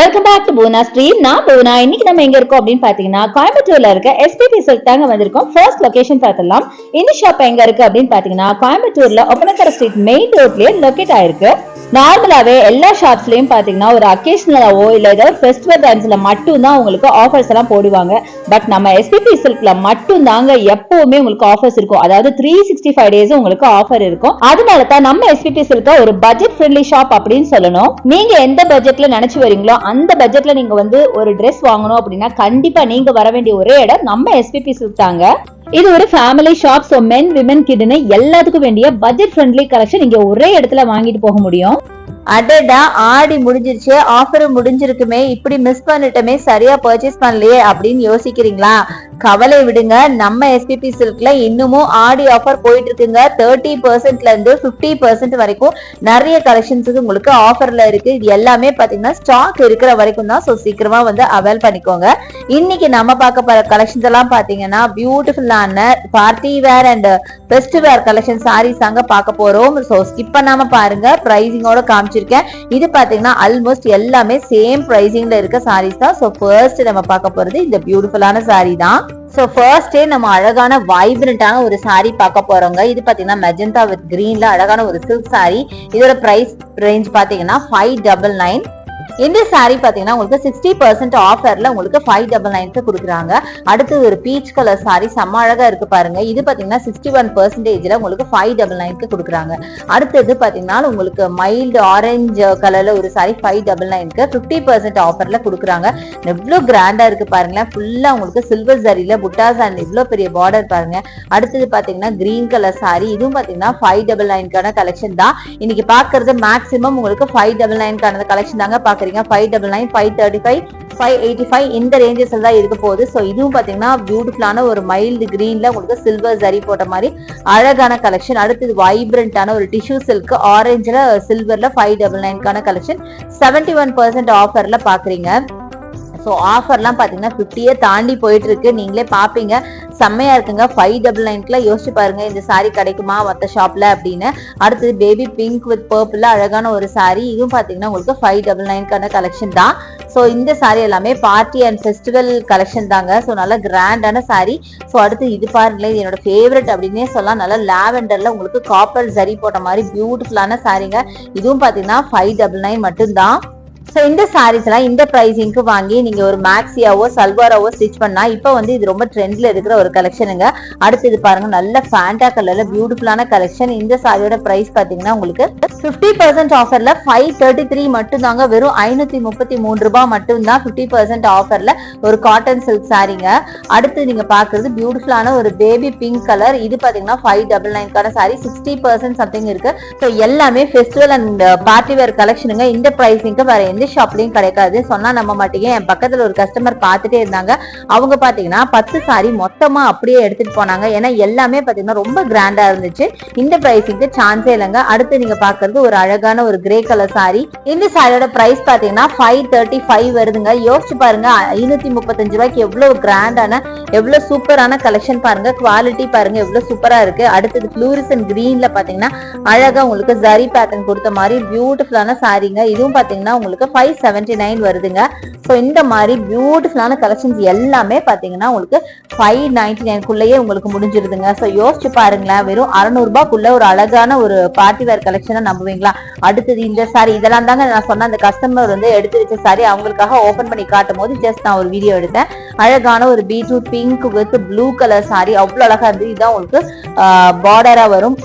Welcome back to Bhuvana stream நான் புவனா இன்னைக்கு நம்ம எங்க இருக்கோம் அப்படின்னு பாத்தீங்கன்னா கோயம்புத்தூர்ல இருக்க எஸ்பிபி சில்க் தாங்க வந்திருக்கோம். ஃபர்ஸ்ட் லொகேஷன் பார்த்தலாம் இந்த ஷாப் எங்க இருக்கு அப்படின்னு பாத்தீங்கன்னா கோயம்புத்தூர்ல ஒப்பனக்கர ஸ்ட்ரீட் மெயின் ரோட்லயே லொகேட் ஆயிருக்கு. நார்மலாகவே எல்லா ஷாப்ஸ்லையும் பார்த்தீங்கன்னா ஒரு அக்கேஷனலாவோ இல்லை ஏதாவது ஃபெஸ்டிவல் டைம்ஸில் மட்டும்தான் உங்களுக்கு ஆஃபர்ஸ் எல்லாம் போடுவாங்க. பட் நம்ம எஸ்பிபி சில்கில் மட்டும் தாங்க எப்பவுமே உங்களுக்கு ஆஃபர்ஸ் இருக்கும். அதாவது த்ரீ சிக்ஸ்டி ஃபைவ் டேஸ் உங்களுக்கு ஆஃபர் இருக்கும். அதனால தான் நம்ம எஸ்பிபி சில்க ஒரு பட்ஜெட் ஃப்ரெண்ட்லி ஷாப் அப்படின்னு சொல்லணும். நீங்க எந்த பட்ஜெட்ல நினைச்சு வரீங்களோ அந்த பட்ஜெட்ல நீங்க வந்து ஒரு ட்ரெஸ் வாங்கணும் அப்படின்னா கண்டிப்பா நீங்க வர வேண்டிய ஒரே இடம் நம்ம எஸ்பிபி சில்க் தாங்க. இது ஒரு family shop so men women கிட்னு எல்லாத்துக்கும் வேண்டிய பட்ஜெட் ஃப்ரெண்ட்லி கலெக்ஷன் நீங்க ஒரே இடத்துல வாங்கிட்டு போக முடியும். அடடா ஆடி முடிஞ்சிருச்சு ஆஃபர் முடிஞ்சிருக்குமே இப்படி மிஸ் பண்ணிட்டோமே சரியா பர்ச்சேஸ் பண்ணலையே அப்படின்னு யோசிக்கிறீங்களா? கவலை விடுங்க. நம்ம எஸ்பிபி சில்க்ல இன்னமும் ஆடி ஆஃபர் போயிட்டு இருக்குங்க தேர்ட்டி பர்சன்ட்ல இருந்து பிப்டி பர்சன்ட் வரைக்கும் நிறைய கலெக்ஷன்ஸுக்கு உங்களுக்கு ஆஃபர்ல இருக்கு. இது எல்லாமே பாத்தீங்கன்னா ஸ்டாக் இருக்கிற வரைக்கும் தான். ஸோ சீக்கிரமா வந்து அவைல் பண்ணிக்கோங்க. இன்னைக்கு நம்ம பார்க்க போற கலெக்ஷன்ஸ் எல்லாம் பாத்தீங்கன்னா பியூட்டிஃபுல்லான party wear and best wear collection saris அங்க பார்க்க போறோம். ஸோ ஸ்கிப் பண்ணாம பாருங்க. பிரைசிங்கோட காமிச்சிருக்கேன். இது பாத்தீங்கன்னா ஆல்மோஸ்ட் எல்லாமே சேம் பிரைசிங்ல இருக்க சாரீஸ் தான். ஸோ ஃபர்ஸ்ட் நம்ம பார்க்க போறது இந்த பியூட்டிஃபுல்லான சாரீ தான். ஸோ ஃபர்ஸ்டே நம்ம அழகான வைப்ரண்டான ஒரு சாரீ பார்க்க போறோங்க. இது பாத்தீங்கன்னா மெஜந்தா வித் கிரீன்ல அழகான ஒரு சில்க் சாரீ இதோட பிரைஸ் ரேஞ்ச் பாத்தீங்கன்னா ஃபைவ் டபுள் நைன் இந்த சாரி பாத்தீங்கன்னா உங்களுக்கு சிக்ஸ்டி பர்சன்ட் ஆஃபர்ல உங்களுக்கு ஃபைவ் டபுள் நைன்க்கு கொடுக்குறாங்க. அடுத்து ஒரு பீச் கலர் சாரி செம்ம அழகா இருக்கு பாருங்க. இது பாத்தீங்கன்னா சிக்ஸ்டி ஒன் பர்சன்டேஜ்ல உங்களுக்கு ஃபைவ் டபுள் நைன்க்கு கொடுக்குறாங்க. அடுத்தது பாத்தீங்கன்னா உங்களுக்கு மைல்டு ஆரஞ்சு கலர்ல ஒரு சாரி ஃபைவ் டபுள் நைன்க்கு ஃபிஃப்டி பர்சன்ட் ஆஃபர்ல கொடுக்குறாங்க. எவ்வளோ கிராண்டா இருக்கு பாருங்களேன். ஃபுல்லா உங்களுக்கு சில்வர் சரியில புட்டாஸ் அண்ட் இவ்வளோ பெரிய பார்டர் பாருங்க. அடுத்தது பாத்தீங்கன்னா கிரீன் கலர் சாரி இதுவும் பாத்தீங்கன்னா ஃபைவ் டபுள் நைன்கான கலெக்ஷன் தான். இன்னைக்கு பாக்குறது மேக்ஸிமம் உங்களுக்கு ஃபைவ் டபுள் நைன்கான கலெக்ஷன் தாங்க பாக்குறீங்க. Five double nine five thirty five five eighty five இந்த ரேஞ்சஸ் தான் இருக்க போகுது. ஸோ இதுவும் பாத்தீங்கன்னா பியூட்டிஃபுல்லான ஒரு மைல்டு கிரீன்ல உங்களுக்கு சில்வர் ஜரி போட்ட மாதிரி அழகான கலெக்ஷன் அடுத்தது வைப்ரண்டான ஒரு டிஷ்யூ சில்க் ஆரஞ்சில் சில்வர்ல ஃபைவ் டபுள் நைன்கான கலெக்ஷன் செவன்டி ஒன் பர்சன்ட் ஆஃபர்ல பாக்குறீங்க. ஸோ ஆஃபர்லாம் பார்த்தீங்கன்னா ஃபிஃப்டியே தாண்டி போயிட்டு இருக்கு நீங்களே பார்ப்பீங்க செம்மையா இருக்குங்க. ஃபைவ் டபுள் நைன்க்குலாம் யோசிச்சு பாருங்க. இந்த saree கிடைக்குமா மற்ற ஷாப்ல அப்படின்னு. அடுத்தது பேபி பிங்க் வித் பர்பிள் அழகான ஒரு சாரீ இதுவும் பார்த்தீங்கன்னா உங்களுக்கு ஃபைவ் டபுள் நைன்க்கான கலெக்ஷன் தான். ஸோ இந்த சாரீ எல்லாமே பார்ட்டி அண்ட் ஃபெஸ்டிவல் கலெக்ஷன் தாங்க. ஸோ நல்லா கிராண்டான saree. ஸோ அடுத்து இது பாருங்களேன். இது என்னோட ஃபேவரட் அப்படின்னே சொல்லலாம். நல்லா லாவெண்டர்ல உங்களுக்கு காப்பர் ஜரி போட்ட மாதிரி பியூட்டிஃபுல்லான சாரீங்க இதுவும் பார்த்தீங்கன்னா ஃபைவ் டபுள் நைன் மட்டும்தான். ஸோ இந்த சாரீஸ் எல்லாம் இந்த ப்ரைஸிங்க்கு வாங்கி நீங்க ஒரு மேக்ஸியாவோ சல்வாராவோ ஸ்டிச் பண்ணா இப்போ வந்து இது ரொம்ப ட்ரெண்ட்ல இருக்கிற ஒரு கலெக்ஷனுங்க அடுத்தது பாருங்க நல்ல ஃபேண்டா கலர்ல பியூட்டிஃபுல்லான கலெக்ஷன் இந்த சாரியோட ப்ரைஸ் பாத்தீங்கன்னா உங்களுக்கு ஃபிஃப்டி பர்சன்ட் ஆஃபர்ல ஃபைவ் தேர்ட்டி த்ரீ மட்டும் தாங்க வெறும் ஐநூத்தி முப்பத்தி மூணு ரூபாய் மட்டும் தான் ஃபிஃப்டி பர்சன்ட் ஆஃபர்ல ஒரு காட்டன் சில்க் சாரிங்க அடுத்து நீங்க பாக்குறது பியூட்டிஃபுல்லான ஒரு பேபி பிங்க் கலர் இது பாத்தீங்கன்னா ஃபைவ் டபுள் நைன்கான சாரி சிக்ஸ்டி பர்சன்ட் சம்திங் இருக்கு. ஸோ எல்லாமே ஃபெஸ்டிவல் அண்ட் பார்ட்டி வேர் கலெக்ஷனுங்க இந்த ப்ரைஸிங்க்கு வேற எந்த ஷாப்லயும் கிடைக்காது. சொன்னா நம்ப மாட்டீங்க. என் பக்கத்துல ஒரு கஸ்டமர் பார்த்துட்டே இருந்தாங்க. அவங்க பாத்தீங்கன்னா பத்து சாரி மொத்தமா அப்படியே எடுத்துட்டு போனாங்க. ஏன்னா எல்லாமே பாத்தீங்கன்னா ரொம்ப கிராண்டா இருந்துச்சு. இந்த பிரைஸுக்கு சான்ஸே இல்லைங்க. அடுத்து நீங்க பாக்குறது ஒரு அழகான ஒரு கிரே கலர் சாரி இந்த சாரியோட பிரைஸ் பாத்தீங்கன்னா ஃபைவ் தேர்ட்டி ஃபைவ் வருதுங்க. யோசிச்சு பாருங்க. ஐநூத்தி முப்பத்தஞ்சு ரூபாய்க்கு எவ்வளவு கிராண்டான எவ்வளவு சூப்பரான கலெக்ஷன் பாருங்க. குவாலிட்டி பாருங்க. எவ்வளவு சூப்பரா இருக்கு. அடுத்தது ஃப்ளூரிசன் கிரீன்ல பாத்தீங்கன்னா அழகா உங்களுக்கு ஜரி பேட்டர்ன் கொடுத்த மாதிரி பியூட்டிஃபுல்லான சாரிங்க இதுவும் பாத்தீங்கன்னா உங்களுக்கு ஃபைவ் செவன்டி நைன் வருதுங்க. ஸோ இந்த மாதிரி பியூட்டிஃபுல்லான கலெக்ஷன்ஸ் எல்லாமே பார்த்தீங்கன்னா உங்களுக்கு ஃபைவ் நைன்டி நைன்குள்ளேயே உங்களுக்கு முடிஞ்சிருதுங்க. ஸோ யோசிச்சு பாருங்களேன் வெறும் அறநூறுபாக்குள்ள ஒரு அழகான ஒரு பார்ட்டி வேர் கலெக்ஷனை நம்புவீங்களா? அடுத்தது இந்த சாரி இதெல்லாம் தாங்க நான் சொன்ன அந்த கஸ்டமர் வந்து எடுத்து வச்ச சாரி அவங்களுக்காக ஓப்பன் பண்ணி காட்டும் போது ஜஸ்ட் நான் ஒரு வீடியோ எடுத்தேன். அழகான ஒரு beetroot pink with blue colour sari அவ்வளோ அழகா இருந்தது. இதுதான் உங்களுக்கு பார்டராக வரும்.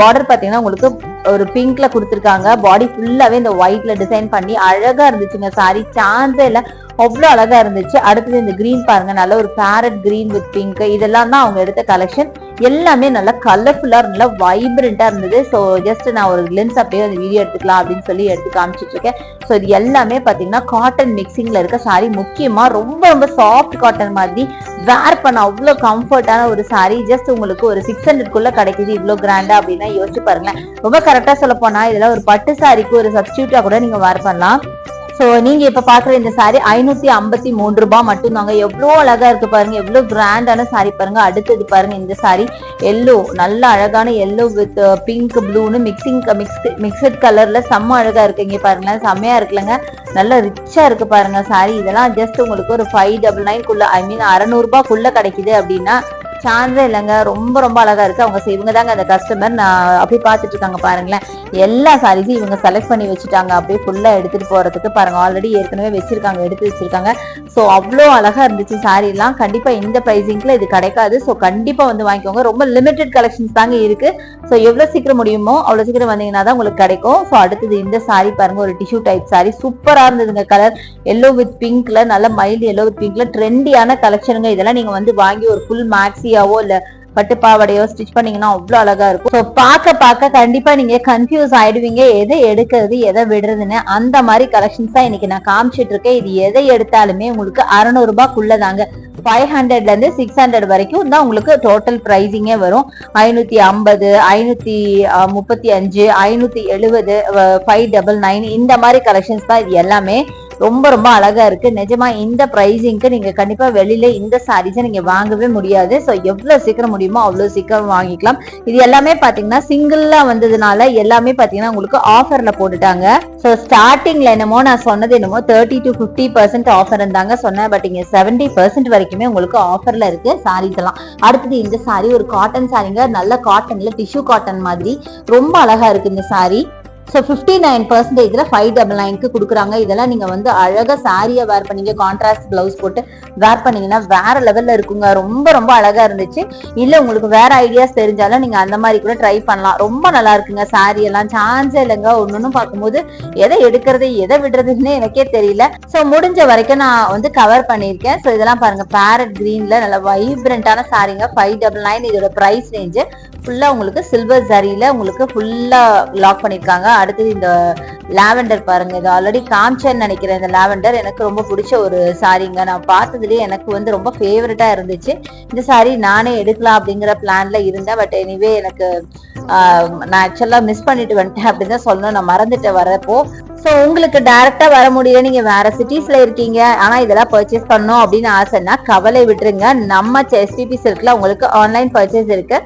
பார்டர் பார்த்தீங்கன்னா உங்களுக்கு ஒரு பிங்க்ல கொடுத்துருக்காங்க. பாடி ஃபுல்லாவே இந்த ஒயிட்ல டிசைன் பண்ணி அழகா இருந்துச்சுங்க. சாரி சான்ஸே இல்லை அவ்வளோ அழகா இருந்துச்சு. அடுத்தது இந்த கிரீன் பாருங்க நல்ல ஒரு பேரட் கிரீன் வித் பிங்க் இதெல்லாம் தான் அவங்க எடுத்த கலெக்ஷன் எல்லாமே நல்லா கலர்ஃபுல்லாக நல்லா வைப்ரண்ட்டாக இருந்தது. ஸோ ஜஸ்ட் நான் ஒரு லென்ஸ் அப்படியே அந்த வீடியோ எடுத்துக்கலாம் அப்படின்னு சொல்லி எடுத்து காமிச்சிட்டு இருக்கேன் ஸோ இது எல்லாமே பார்த்தீங்கன்னா காட்டன் மிக்சிங்கில் இருக்க சாரீ முக்கியமாக ரொம்ப ரொம்ப சாஃப்ட் காட்டன் மாதிரி வேர் பண்ண அவ்வளோ கம்ஃபர்டான ஒரு சாரீ ஜஸ்ட் உங்களுக்கு ஒரு சிக்ஸ் ஹண்ட்ரட்குள்ளே கிடைக்குது. இவ்வளோ கிராண்டா அப்படின்னா யோசிச்சு பாருங்களேன். ரொம்ப கரெக்டாக சொல்ல போனால் இதெல்லாம் ஒரு பட்டு சாரிக்கு ஒரு சப்ஸ்டியூட்டாக கூட நீங்கள் வேர் பண்ணலாம். ஸோ நீங்க இப்ப பாக்குற இந்த சாரி ஐநூத்தி ஐம்பத்தி மூணு ரூபாய் மட்டும் தாங்க எவ்வளோ அழகா இருக்கு பாருங்க. எவ்வளவு கிராண்டான சாரி பாருங்க. அடுத்தது பாருங்க இந்த சாரி எல்லோ நல்ல அழகான எல்லோ வித் பிங்க் ப்ளூன்னு மிக்சிங் மிக்ஸ் மிக்சட் கலர்ல செம்ம அழகா இருக்கு. இங்க பாருங்களேன் செம்மையா இருக்குல்லங்க. நல்ல ரிச்சா இருக்கு பாருங்க சாரி இதெல்லாம் ஜஸ்ட் உங்களுக்கு ஒரு ஃபைவ் டபுள் நைன்குள்ள ஐ மீன் அறநூறுபாக்குள்ள கிடைக்குது அப்படின்னா சான்ஸே இல்லைங்க. ரொம்ப ரொம்ப அழகா இருக்கு. அவங்க செய்வங்க இவங்க தாங்க அந்த கஸ்டமர் நான் அப்படி பார்த்துட்டு இருக்காங்க பாருங்களேன். எல்லா சாரீஸும் இவங்க செலக்ட் பண்ணி வச்சுட்டாங்க. அப்படியே ஃபுல்லா எடுத்துட்டு போறதுக்கு பாருங்க. ஆல்ரெடி ஏற்கனவே வச்சிருக்காங்க. எடுத்து வச்சிருக்காங்க. ஸோ அவ்வளோ அழகா இருந்துச்சு சாரீலாம் எல்லாம். கண்டிப்பா இந்த ப்ரைஸிங்கில் இது கிடைக்காது. ஸோ கண்டிப்பா வந்து வாங்கிக்கோங்க. ரொம்ப லிமிடெட் கலெக்ஷன்ஸ் தாங்க இருக்கு. ஸோ எவ்வளவு சீக்கிரம் முடியுமோ அவ்வளவு சீக்கிரம் வந்தீங்கன்னா தான் உங்களுக்கு கிடைக்கும். ஸோ அடுத்தது இந்த சாரீ பாருங்க. ஒரு டிஷ்யூ டைப் saree. சூப்பராக இருந்ததுங்க கலர் எல்லோ வித் பிங்க்ல நல்ல மைல்டு எல்லோ வித் பிங்க்ல ட்ரெண்டியான கலெக்ஷனுங்க இதெல்லாம் நீங்கள் வந்து வாங்கி ஒரு ஃபுல் மேக்ஸியாவோ இல்லை பட்டு பாவாடையோ ஸ்டிச் பண்ணீங்கன்னா அவ்வளோ அழகா இருக்கும். ஸோ பார்க்க பார்க்க கண்டிப்பா நீங்க கன்ஃபியூஸ் ஆயிடுவீங்க. எதை எடுக்கிறது எதை விடுறதுன்னு அந்த மாதிரி கலெக்ஷன்ஸ் தான் இன்னைக்கு நான் காமிச்சிட்டு இருக்கேன். இது எதை எடுத்தாலுமே உங்களுக்கு அறநூறு ரூபாய்க்குள்ளதாங்க ஃபைவ் ஹண்ட்ரட்ல இருந்து சிக்ஸ் ஹண்ட்ரட் வரைக்கும் தான் உங்களுக்கு டோட்டல் ப்ரைஸிங்கே வரும். ஐநூத்தி ஐம்பது ஐநூத்தி முப்பத்தி அஞ்சு ஐநூத்தி எழுபது ஃபைவ் டபுள் நைன் இந்த மாதிரி கலெக்ஷன்ஸ் தான் இது எல்லாமே ரொம்ப ரொம்ப அழகா இருக்கு. நிஜமா இந்த பிரைசிங்க்கு நீங்க கண்டிப்பா வெளியில இந்த சாரீஸை நீங்க வாங்கவே முடியாது. ஸோ எவ்வளவு சீக்கிரம் முடியுமோ அவ்வளவு சீக்கிரம் வாங்கிக்கலாம். இது எல்லாமே பாத்தீங்கன்னா சிங்கிளா வந்ததுனால எல்லாமே பாத்தீங்கன்னா உங்களுக்கு ஆஃபர்ல போட்டுட்டாங்க. ஸோ ஸ்டார்டிங்ல என்னமோ நான் சொன்னது என்னமோ thirty to fifty percent offer இருந்தாங்க சொன்னேன். பட் இங்க செவன்டி பர்சன்ட் வரைக்குமே உங்களுக்கு ஆஃபர்ல இருக்கு சாரீஸ் எல்லாம். அடுத்தது இந்த சாரி ஒரு காட்டன் சாரிங்க நல்ல காட்டன்ல டிஷ்யூ காட்டன் மாதிரி. ரொம்ப அழகா இருக்கு இந்த சாரி ஸோ ஃபிஃப்டி நைன் பர்சன்டேஜில் ஃபைவ் டபுள் நைனுக்கு கொடுக்குறாங்க. இதெல்லாம் நீங்கள் வந்து அழகா சாரியை வேர் பண்ணீங்க கான்ட்ராஸ்ட் ப்ளவுஸ் போட்டு வேர் பண்ணீங்கன்னா வேற லெவலில் இருக்குங்க. ரொம்ப ரொம்ப அழகாக இருந்துச்சு. இல்லை உங்களுக்கு வேற ஐடியாஸ் தெரிஞ்சாலும் நீங்கள் அந்த மாதிரி கூட ட்ரை பண்ணலாம். ரொம்ப நல்லா இருக்குங்க சாரியெல்லாம் சான்ஸே இல்லைங்க. ஒன்றுன்னு பார்க்கும்போது எதை எடுக்கிறது எதை விடுறதுன்னு எனக்கே தெரியல. ஸோ முடிஞ்ச வரைக்கும் நான் வந்து கவர் பண்ணியிருக்கேன். ஸோ இதெல்லாம் பாருங்கள் பேரட் க்ரீனில் நல்ல வைப்ரண்ட்டான சாரிங்க ஃபைவ் டபுள் நைன் இதோட ப்ரைஸ் ரேஞ்சு ஃபுல்லாக உங்களுக்கு சில்வர் சாரியில் உங்களுக்கு ஃபுல்லாக லாக் பண்ணியிருக்காங்க. அடுத்தது இந்த லாவெண்டர் பாருங்க. இது ஆல்ரெடி காமிச்சேன்னு நினைக்கிறேன். இந்த லாவெண்டர் எனக்கு ரொம்ப பிடிச்ச ஒரு சாரிங்க. நான் பார்த்ததுலேயே எனக்கு வந்து ரொம்ப ஃபேவரட்டா இருந்துச்சு. இந்த சாரி நானே எடுக்கலாம் அப்படிங்கிற பிளான்ல இருந்தேன். பட் எனிவே எனக்கு ஆஹ், நான் ஆக்சுவலா மிஸ் பண்ணிட்டு வந்துட்டேன் அப்படின்னு தான் சொல்லணும். நான் மறந்துட்டேன் வரப்போ ஸோ உங்களுக்கு டேரெக்டாக வர முடியல. நீங்கள் வேற சிட்டிஸில் இருக்கீங்க. ஆனால் இதெல்லாம் பர்ச்சேஸ் பண்ணோம் அப்படின்னு ஆசைன்னா கவலை விட்டுருங்க. நம்ம எஸ்பிபி சில்க்ல உங்களுக்கு ஆன்லைன் பர்ச்சேஸ் இருக்கு.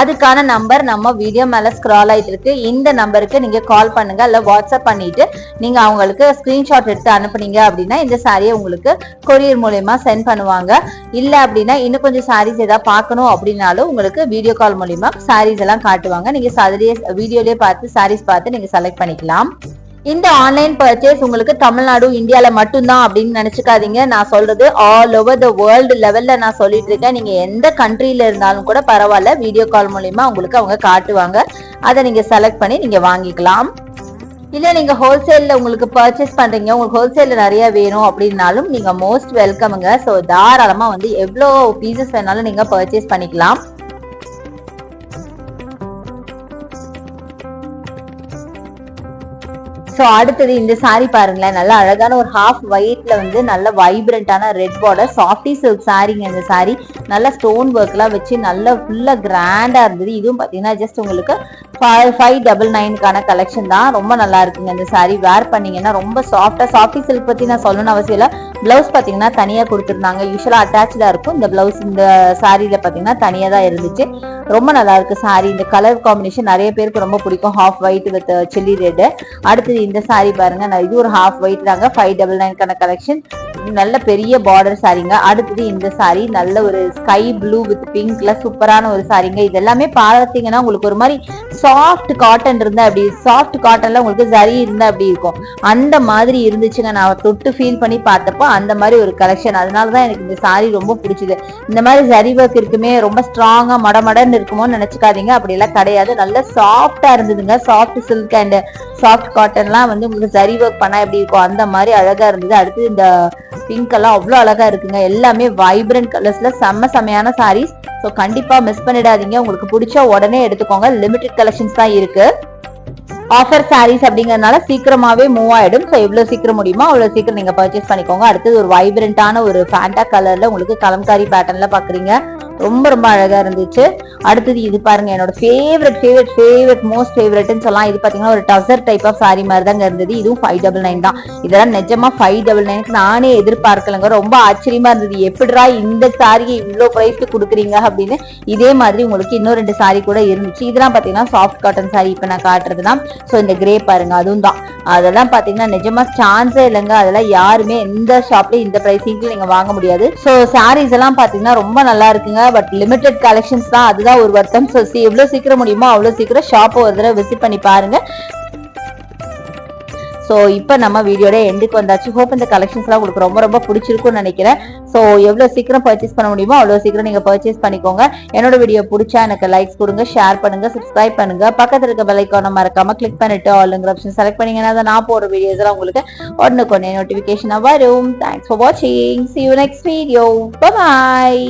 அதுக்கான நம்பர் நம்ம வீடியோ மேலே ஸ்க்ரால் ஆயிட்டு இருக்கு. இந்த நம்பருக்கு நீங்கள் கால் பண்ணுங்கள் இல்லை வாட்ஸ்அப் பண்ணிட்டு நீங்கள் அவங்களுக்கு ஸ்க்ரீன்ஷாட் எடுத்து அனுப்புனீங்க அப்படின்னா இந்த சாரியை உங்களுக்கு கொரியர் மூலயமா சென்ட் பண்ணுவாங்க. இல்லை அப்படின்னா இன்னும் கொஞ்சம் சாரீஸ் எதாவது பார்க்கணும் அப்படின்னாலும் உங்களுக்கு வீடியோ கால் மூலிமா சாரீஸ் எல்லாம் காட்டுவாங்க. நீங்கள் அதிலேயே வீடியோலேயே பார்த்து சாரீஸ் பார்த்து நீங்கள் செலக்ட் பண்ணிக்கலாம். இந்த ஆன்லைன் பர்ச்சேஸ் உங்களுக்கு தமிழ்நாடு இந்தியாவில் மட்டும்தான் அப்படின்னு நினச்சிக்காதீங்க. நான் சொல்றது ஆல் ஓவர் த வேர்ல்டு லெவலில் நான் சொல்லிட்டு இருக்கேன். நீங்கள் எந்த கண்ட்ரியில் இருந்தாலும் கூட பரவாயில்ல. வீடியோ கால் மூலிமா உங்களுக்கு அவங்க காட்டுவாங்க. அதை நீங்கள் செலக்ட் பண்ணி நீங்கள் வாங்கிக்கலாம். இல்லை நீங்க ஹோல்சேலில் உங்களுக்கு பர்ச்சேஸ் பண்ணுறீங்க உங்களுக்கு ஹோல்சேலில் நிறைய வேணும் அப்படின்னாலும் நீங்கள் மோஸ்ட் வெல்கமுங்க ஸோ தாராளமாக வந்து எவ்வளோ பீசஸ் வேணாலும் நீங்கள் பர்ச்சேஸ் பண்ணிக்கலாம். ஸோ அடுத்தது இந்த சாரி பாருங்களேன். நல்ல அழகான ஒரு ஹாஃப் ஒயிட்ல வந்து நல்ல வைப்ரண்டான ரெட் பார்டர் சாஃப்டி சில்க் சாரிங்க இந்த சாரி நல்ல ஸ்டோன் ஒர்க்லாம் வச்சு நல்ல ஃபுல்லா கிராண்டா இருந்தது. இதுவும் பாத்தீங்கன்னா ஜஸ்ட் உங்களுக்கு ஃபைவ் டபுள் நைனுக்கான கலெக்ஷன் தான். ரொம்ப நல்லா இருக்குங்க. இந்த சாரீ வேர் பண்ணீங்கன்னா ரொம்ப சாஃப்டா சாஃப்டி சில்க் பத்தி நான் சொல்லணும்னு அவசியம் இல்லை. பிளவுஸ் பாத்தீங்கன்னா தனியா கொடுத்துருந்தாங்க. யூஸ்வலா அட்டாச்சா இருக்கும். இந்த பிளவுஸ் இந்த சாரியில பாத்தீங்கன்னா தனியா தான் இருந்துச்சு. ரொம்ப நல்லா இருக்கு சாரி இந்த கலர் காம்பினேஷன் நிறைய பேருக்கு ரொம்ப பிடிக்கும். Half white with chilli red அடுத்தது இந்த சாரி பாருங்க. நான் இது ஒரு ஹாஃப் ஒயிட் தாங்க. ஃபைவ் டபுள் நைனுக்கான கலெக்ஷன் நல்ல பெரிய பார்டர் சாரிங்க அடுத்தது இந்த சாரி நல்ல ஒரு ஸ்கை ப்ளூ வித் பிங்க்ல சூப்பரான ஒரு சாரிங்க இதெல்லாமே பார்த்தீங்கன்னா உங்களுக்கு ஒரு மாதிரி சாஃப்ட் காட்டன் இருந்தா அப்படி சாஃப்ட் காட்டன்ல உங்களுக்கு சரி இருந்தா அப்படி இருக்கும்? அந்த மாதிரி இருந்துச்சுங்க. நான் தொட்டு ஃபீல் பண்ணி பார்த்தப்போ அந்த மாதிரி ஒரு கலெக்ஷன் அதனால தான் எனக்கு இந்த சாரி ரொம்ப பிடிச்சது. இந்த மாதிரி ஜரி ஒர்க் இருக்குமே ரொம்ப ஸ்ட்ராங்கா மடமடன்னு இருக்குமோன்னு நினைச்சுக்காதீங்க. அப்படி எல்லாம் கிடையாது. நல்ல சாஃப்டா இருந்ததுங்க. சாஃப்ட் சில்க் அண்ட் சாஃப்ட் காட்டன்லாம் வந்து உங்களுக்கு ஜரி ஒர்க் பண்ணா எப்படி இருக்கும்? அந்த மாதிரி அழகா இருந்தது. அடுத்து இந்த பிங்க் எல்லாம் அவ்வளோ அழகா இருக்குங்க. எல்லாமே வைப்ரண்ட் கலர்ஸ்ல செம்ம செம்மையான சாரீஸ் ஸோ கண்டிப்பா மிஸ் பண்ணிடாதீங்க. உங்களுக்கு பிடிச்ச உடனே எடுத்துக்கோங்க. லிமிடெட் கலெக்ஷன் கலெக்ஷன்ஸ் தான் இருக்கு. ஆஃபர் சாரீஸ் அப்படிங்கறதுனால சீக்கிரமாவே மூவ் ஆயிடும். ஸோ எவ்வளவு சீக்கிரம் முடியுமோ அவ்வளவு சீக்கிரம் நீங்க பர்ச்சேஸ் பண்ணிக்கோங்க. அடுத்தது ஒரு வைப்ரண்டான ஒரு ஃபேண்டா கலர்ல உங்களுக்கு கலம்காரி பேட்டர்ன்ல பாக்குறீங்க. ரொம்ப ரொம்ப அழகா இருந்துச்சு. அடுத்தது இது பாருங்க என்னோட ஃபேவரட் ஃபேவரட் ஃபேவரட் மோஸ்ட் ஃபேவரட்னு சொல்லலாம். இது பாத்தீங்கன்னா ஒரு டசர் டைப் ஆஃப் சாரி மாதிரி தாங்க இருந்தது. இதுவும் ஃபைவ் டபுள் நைன் தான். இதெல்லாம் நிஜமா ஃபைவ் டபுள் நைனுக்கு நானே எதிர்பார்க்கலங்க. ரொம்ப ஆச்சரியமா இருந்தது. எப்படிடா இந்த சாரியை இவ்வளோ ப்ரைஸ்க்கு கொடுக்குறீங்க அப்படின்னு. இதே மாதிரி உங்களுக்கு இன்னும் ரெண்டு சாரி கூட இருந்துச்சு. இதெல்லாம் பாத்தீங்கன்னா சாஃப்ட் காட்டன் சாரி இப்போ நான் காட்டுறதுனா ஸோ இந்த கிரே பாருங்க அதுவும் தான். அதெல்லாம் பாத்தீங்கன்னா நிஜமா சான்ஸே இல்லைங்க. அதெல்லாம் யாருமே எந்த ஷாப்லயும் இந்த பிரைஸிங்க்கு நீங்க வாங்க முடியாது. ஸோ சாரீஸ் எல்லாம் பாத்தீங்கன்னா ரொம்ப நல்லா இருக்குங்க. பட் லிமிடெட் கலெக்ஷன்ஸ் தான். அதுதான் ஒரு வருத்தம். ஸோ எவ்வளோ சீக்கிரம் முடியுமோ அவ்வளோ சீக்கிரம் ஷாப்பை ஒரு தடவை விசிட் பண்ணி பாருங்க. ஸோ இப்போ நம்ம வீடியோட எண்டுக்கு வந்தாச்சு. ஹோப் இந்த கலெக்ஷன்ஸ்லாம் உங்களுக்கு ரொம்ப ரொம்ப பிடிச்சிருக்கும்னு நினைக்கிறேன். ஸோ எவ்வளோ சீக்கிரம் பர்ச்சேஸ் பண்ண முடியுமோ அவ்வளோ சீக்கிரம் நீங்கள் பர்ச்சேஸ் பண்ணிக்கோங்க. என்னோட வீடியோ பிடிச்சா எனக்கு லைக்ஸ் கொடுங்க ஷேர் பண்ணுங்க சப்ஸ்கிரைப் பண்ணுங்க. பக்கத்தில் இருக்க பெல் ஐக்கானை மறக்காம கிளிக் பண்ணிட்டு ஆளுங்கிற ஆப்ஷன் செலக்ட் பண்ணீங்கன்னா தான் நான் போடுற வீடியோஸ் எல்லாம் உங்களுக்கு உடனுக்குடனே நோட்டிஃபிகேஷனாக வரும். தேங்க்ஸ் ஃபார் வாட்சிங் see you next video bye